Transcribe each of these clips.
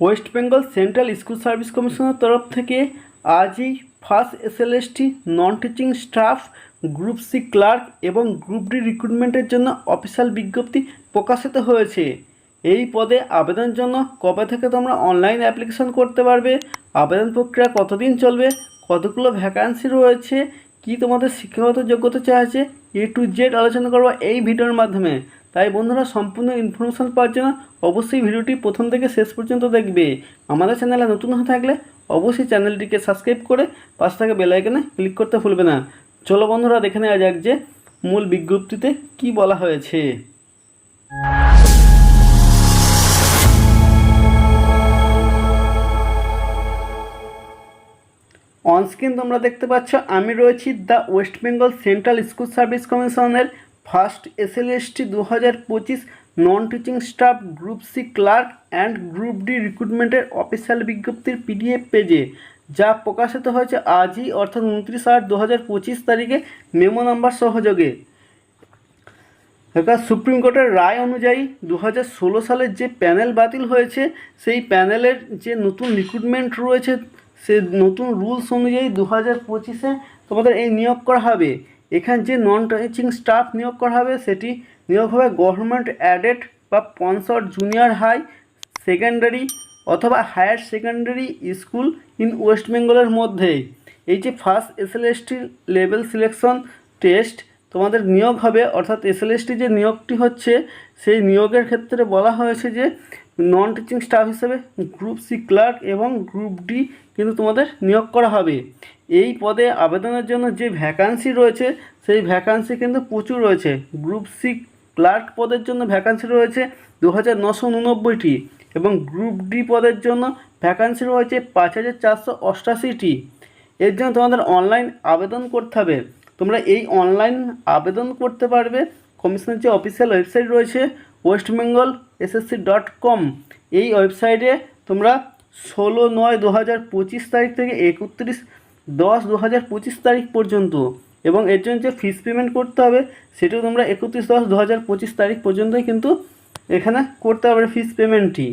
West Bengal central school service কমিশনের তরফ থেকে আজই first SLST non teaching staff group C clerk এবং গ্রুপ ডি রিক্রুটমেন্টের জন্য অফিসিয়াল বিজ্ঞপ্তি প্রকাশিত হয়েছে। এই পদে আবেদনের জন্য কবে থেকে তোমরা অনলাইন অ্যাপ্লিকেশন করতে পারবে, আবেদন প্রক্রিয়া কতদিন চলবে, কতগুলো ভ্যাকান্সি রয়েছে, কি তোমাদের শিক্ষাগত যোগ্যতা চাইছে এ টু জেড আলোচনা করব এই ভিডিওর মাধ্যমে। তাই বন্ধুরা সম্পূর্ণ ইনফরমেশন পাওয়ার জন্য অবশ্যই ভিডিওটি প্রথম থেকে শেষ পর্যন্ত দেখবে। আমাদের চ্যানেলে নতুন হয়ে থাকলে অবশ্যই চ্যানেলটিকে সাবস্ক্রাইব করে পাশ থেকে বেল আইকনে ক্লিক করতে ভুলবে না। চলো বন্ধুরা দেখে নেওয়া যাক যে মূল বিজ্ঞপ্তিতে কি বলা হয়েছে। অনস্ক্রিন তোমরা দেখতে পাচ্ছ, আমি রয়েছি the West Bengal central school service কমিশনের ফার্স্ট এসএলএসটি দু হাজার পঁচিশ non teaching staff group C clerk and group D রিক্রুটমেন্টের official বিজ্ঞপ্তির পিডিএফ পেজে যা প্রকাশিত হয়েছে আজই, অর্থাৎ উনত্রিশ আট দু হাজার পঁচিশ তারিখে মেমো নাম্বার সহযোগে। এবার সুপ্রিম কোর্টের রায় অনুযায়ী দু হাজার ষোলো সালের যে প্যানেল বাতিল হয়েছে, সেই প্যানেলের যে নতুন রিক্রুটমেন্ট রয়েছে, সে নতুন রুলস অনুযায়ী দু হাজার পঁচিশে তোমাদের এই নিয়োগ করা হবে। এখানে যে নন টিচিং স্টাফ নিয়োগ করা হবে, সেটি নিয়োগ হবে গভর্নমেন্ট অ্যাডেড বা স্পন্সর জুনিয়র হাই সেকেন্ডারি অথবা higher secondary school in West বেঙ্গলের মধ্যেই এই যে first SLST level selection test তোমাদের নিয়োগ হবে, অর্থাৎ এসএলএসটি যে নিয়োগটি হচ্ছে, সেই নিয়োগের ক্ষেত্রে বলা হয়েছে যে নন টিচিং স্টাফ হিসেবে গ্রুপ সি ক্লার্ক এবং গ্রুপ ডি কিন্তু তোমাদের নিয়োগ করা হবে। এই পদে আবেদনের জন্য যে ভ্যাকান্সি রয়েছে, সেই ভ্যাকান্সি কিন্তু প্রচুর রয়েছে। গ্রুপ সি ক্লার্ক পদের জন্য ভ্যাকান্সি রয়েছে দু হাজার নশো উননব্বইটি এবং গ্রুপ ডি পদের জন্য ভ্যাকান্সি রয়েছে পাঁচ হাজার চারশো অষ্টাশিটি। এর জন্য তোমাদের অনলাইন আবেদন করতে হবে। তোমরা এই অনলাইন আবেদন করতে পারবে। কমিশনের যে অফিসিয়াল ওয়েবসাইট রয়েছে West Bengal SSC dot com এই ওয়েবসাইটে তোমরা ষোলো নয় দু হাজার পঁচিশ তারিখ থেকে একত্রিশ দশ দু হাজার পঁচিশ তারিখ পর্যন্ত। এবং এর জন্য যে ফিস পেমেন্ট করতে হবে, সেটাও তোমরা একত্রিশ দশ দু হাজার পঁচিশ তারিখ পর্যন্তই কিন্তু এখানে করতে হবে ফিস পেমেন্টটি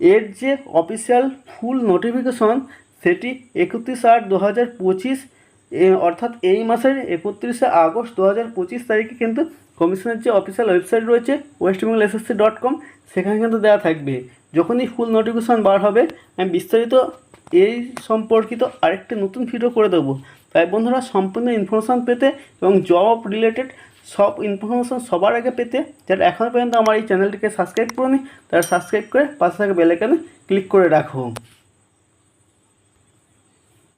এর যে অফিসিয়াল ফুল নোটিফিকেশন সেটি একত্রিশ আট দু হাজার পঁচিশ অর্থাৎ এই মাসের একত্রিশে আগস্ট দু হাজার পঁচিশ তারিখে কিন্তু কমিশনের যে অফিসিয়াল ওয়েবসাইট রয়েছে West Bengal SSC dot com সেখানে কিন্তু দেওয়া থাকবে। যখনই ফুল নোটিফিকেশন বার হবে, আমি বিস্তারিত এই সম্পর্কিত আরেকটি নতুন ভিডিও করে দেবো। তাই বন্ধুরা, সম্পূর্ণ ইনফরমেশান পেতে এবং জব রিলেটেড সব ইনফরমেশান সবার আগে পেতে, যারা এখনও পর্যন্ত আমার এই চ্যানেলটিকে সাবস্ক্রাইব করেনি, তারা সাবস্ক্রাইব করে পাশে থাকা বেলাইকানে ক্লিক করে রাখো।